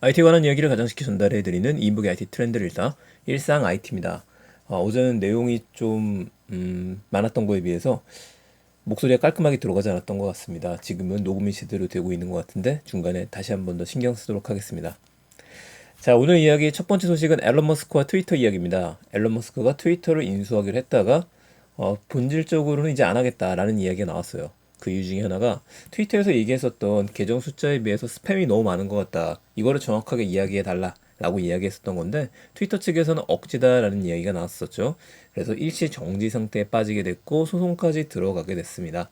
IT 관한 이야기를 가장 쉽게 전달해드리는 이북의 IT 트렌드를 읽다 일상 IT입니다. 어, 어제는 내용이 좀 음, 많았던 거에 비해서 목소리가 깔끔하게 들어가지 않았던 것 같습니다. 지금은 녹음이 제대로 되고 있는 것 같은데 중간에 다시 한 번 더 신경 쓰도록 하겠습니다. 자 오늘 이야기 첫 번째 소식은 앨런 머스크와 트위터 이야기입니다. 앨런 머스크가 트위터를 인수하기로 했다가 어, 본질적으로는 이제 안 하겠다라는 이야기가 나왔어요. 그 이유 중에 하나가 트위터에서 얘기했었던 계정 숫자에 비해서 스팸이 너무 많은 것 같다. 이거를 정확하게 이야기해 달라. 라고 이야기했었던 건데 트위터 측에서는 억지다라는 이야기가 나왔었죠. 그래서 일시 정지 상태에 빠지게 됐고 소송까지 들어가게 됐습니다.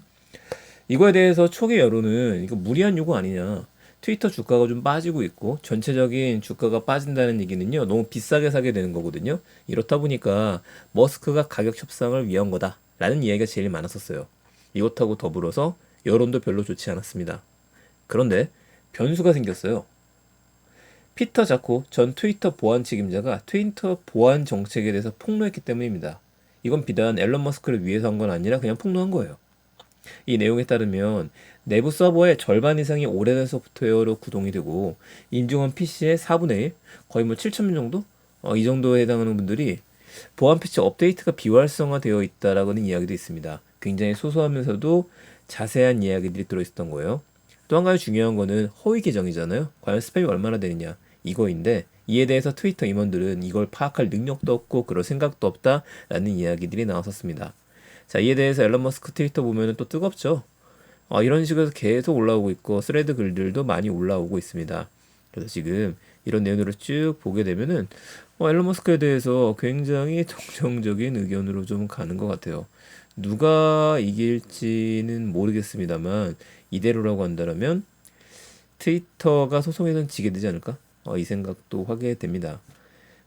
이거에 대해서 초기 여론은 이거 무리한 요구 아니냐. 트위터 주가가 좀 빠지고 있고 전체적인 주가가 빠진다는 얘기는요 너무 비싸게 사게 되는 거거든요 이렇다 보니까 머스크가 가격 협상을 위한 거다라는 이야기가 제일 많았었어요 이것하고 더불어서 여론도 별로 좋지 않았습니다. 그런데 변수가 생겼어요. 피터 자코 전 트위터 보안 책임자가 트위터 보안 정책에 대해서 폭로했기 때문입니다. 이건 비단 앨런 머스크를 위해서 한 건 아니라 그냥 폭로한 거예요. 이 내용에 따르면 내부 서버의 절반 이상이 오래된 소프트웨어로 구동이 되고 인중한 PC의 4분의 1, 거의 뭐 7천 명 정도? 어, 이 정도에 해당하는 분들이 보안 패치 업데이트가 비활성화되어 있다라고는 이야기도 있습니다. 굉장히 소소하면서도 자세한 이야기들이 들어있었던 거예요. 또 한 가지 중요한 거는 허위 계정이잖아요. 과연 스팸이 얼마나 되느냐 이거인데 이에 대해서 트위터 임원들은 이걸 파악할 능력도 없고 그럴 생각도 없다라는 이야기들이 나왔었습니다. 자 이에 대해서 앨런 머스크 트위터 보면은 또 뜨겁죠. 어, 이런 식으로 계속 올라오고 있고 스레드 글들도 많이 올라오고 있습니다. 그래서 지금 이런 내용들을 쭉 보게 되면은 어, 앨런 머스크에 대해서 굉장히 정정적인 의견으로 좀 가는 것 같아요. 누가 이길지는 모르겠습니다만 이대로라고 한다면 트위터가 소송에선 지게 되지 않을까? 어, 이 생각도 하게 됩니다.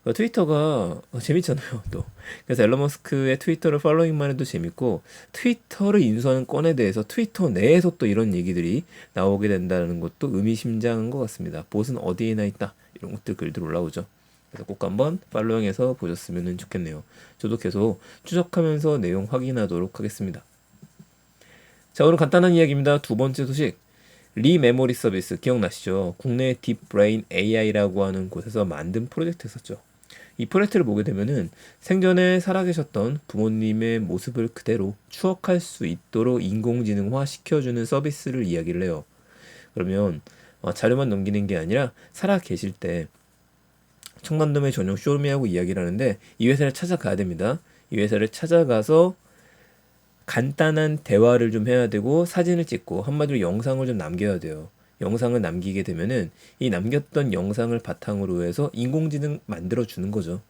어, 트위터가 어, 재밌잖아요, 또. 그래서 앨런 머스크의 트위터를 팔로잉만 해도 재밌고, 트위터를 인수하는 건에 대해서 트위터 내에서 또 이런 얘기들이 나오게 된다는 것도 의미심장한 것 같습니다. 보스는 어디에나 있다. 이런 것들 글들 올라오죠. 그래서 꼭 한번 팔로잉해서 보셨으면 좋겠네요. 저도 계속 추적하면서 내용 확인하도록 하겠습니다. 자, 오늘 간단한 이야기입니다. 두 번째 소식. 리 메모리 서비스 기억나시죠? 국내 딥브레인 AI라고 하는 곳에서 만든 프로젝트였었죠. 이 프로젝트를 보게 되면은 생전에 살아계셨던 부모님의 모습을 그대로 추억할 수 있도록 인공지능화 시켜주는 서비스를 이야기를 해요. 그러면 어, 자료만 넘기는 게 아니라 살아 계실 때 청담동의 전용 쇼룸이하고 이야기를 하는데 이 회사를 찾아가야 됩니다. 이 회사를 찾아가서 간단한 대화를 좀 해야 되고 사진을 찍고 한마디로 영상을 좀 남겨야 돼요. 영상을 남기게 되면은 이 남겼던 영상을 바탕으로 해서 인공지능 만들어 주는 거죠.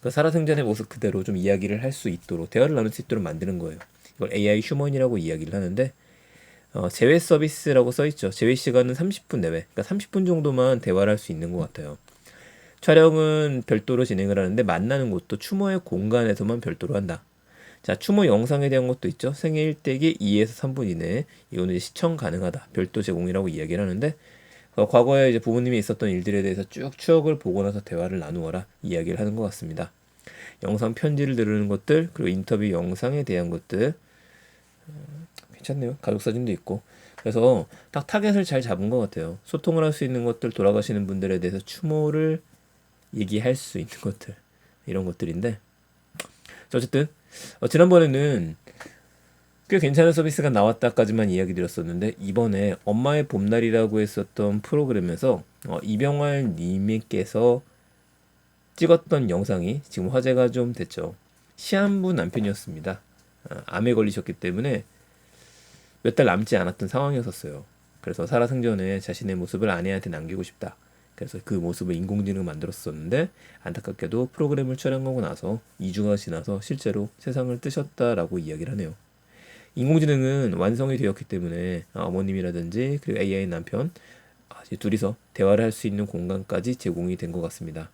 그러니까 살아생전의 모습 그대로 좀 이야기를 할 수 있도록 대화를 나눌 수 있도록 만드는 거예요. 이걸 AI 휴먼이라고 이야기를 하는데 어, 제외 서비스라고 써 있죠. 제외 시간은 30분 내외. 그러니까 30분 정도만 대화를 할 수 있는 것 같아요. 촬영은 별도로 진행을 하는데 만나는 곳도 추모의 공간에서만 별도로 한다. 자, 추모 영상에 대한 것도 있죠. 생애 일대기 2에서 3분 이내 이거는 시청 가능하다. 별도 제공이라고 이야기를 하는데 어, 과거에 이제 부모님이 있었던 일들에 대해서 쭉 추억을 보고 나서 대화를 나누어라 이야기를 하는 것 같습니다. 영상 편지를 들으는 것들 그리고 인터뷰 영상에 대한 것들 음, 괜찮네요. 가족 사진도 있고 그래서 딱 타겟을 잘 잡은 것 같아요. 소통을 할 수 있는 것들 돌아가시는 분들에 대해서 추모를 얘기할 수 있는 것들 이런 것들인데 어쨌든 어, 지난번에는 꽤 괜찮은 서비스가 나왔다까지만 이야기 드렸었는데 이번에 엄마의 봄날이라고 했었던 프로그램에서 어, 이병활 님께서 찍었던 영상이 지금 화제가 좀 됐죠. 시한부 남편이었습니다. 어, 암에 걸리셨기 때문에 몇 달 남지 않았던 상황이었었어요. 그래서 살아생전에 자신의 모습을 아내한테 남기고 싶다. 그래서 그 모습을 인공지능을 만들었었는데 안타깝게도 프로그램을 촬영하고 나서 2주가 지나서 실제로 세상을 뜨셨다라고 이야기를 하네요. 인공지능은 완성이 되었기 때문에 어머님이라든지 그리고 AI 남편 아, 둘이서 대화를 할 수 있는 공간까지 제공이 된 것 같습니다.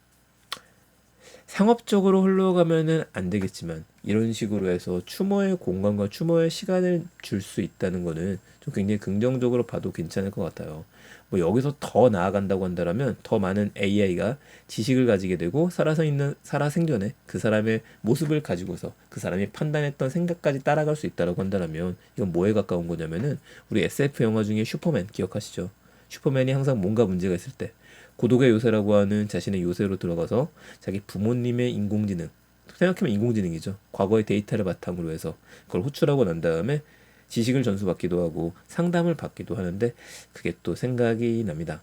상업적으로 흘러가면은 안 되겠지만 이런 식으로 해서 추모의 공간과 추모의 시간을 줄 수 있다는 거는 좀 굉장히 긍정적으로 봐도 괜찮을 것 같아요. 뭐 여기서 더 나아간다고 한다면 더 많은 AI가 지식을 가지게 되고 살아서 있는 살아 생전에 그 사람의 모습을 가지고서 그 사람이 판단했던 생각까지 따라갈 수 있다라고 한다면 이건 뭐에 가까운 거냐면은 우리 SF 영화 중에 슈퍼맨 기억하시죠? 슈퍼맨이 항상 뭔가 문제가 있을 때 고독의 요새라고 하는 자신의 요새로 들어가서 자기 부모님의 인공지능 생각하면 인공지능이죠. 과거의 데이터를 바탕으로 해서 그걸 호출하고 난 다음에 지식을 전수받기도 하고 상담을 받기도 하는데 그게 또 생각이 납니다.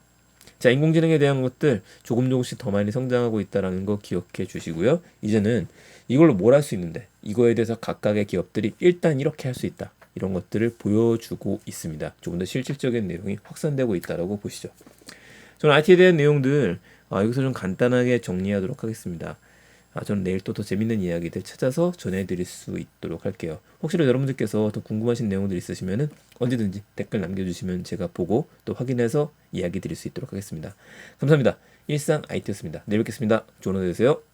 자, 인공지능에 대한 것들 조금 조금씩 더 많이 성장하고 있다라는 거 기억해 주시고요. 이제는 이걸로 뭘 할 수 있는데 이거에 대해서 각각의 기업들이 일단 이렇게 할 수 있다. 이런 것들을 보여주고 있습니다. 조금 더 실질적인 내용이 확산되고 있다라고 보시죠. 저는 IT에 대한 내용들 아, 여기서 좀 간단하게 정리하도록 하겠습니다. 아, 저는 내일 또 더 재밌는 이야기들 찾아서 전해드릴 수 있도록 할게요. 혹시나 여러분들께서 더 궁금하신 내용들 있으시면은 언제든지 댓글 남겨주시면 제가 보고 또 확인해서 이야기 드릴 수 있도록 하겠습니다. 감사합니다. 일상 IT였습니다. 내일 뵙겠습니다. 좋은 하루 되세요.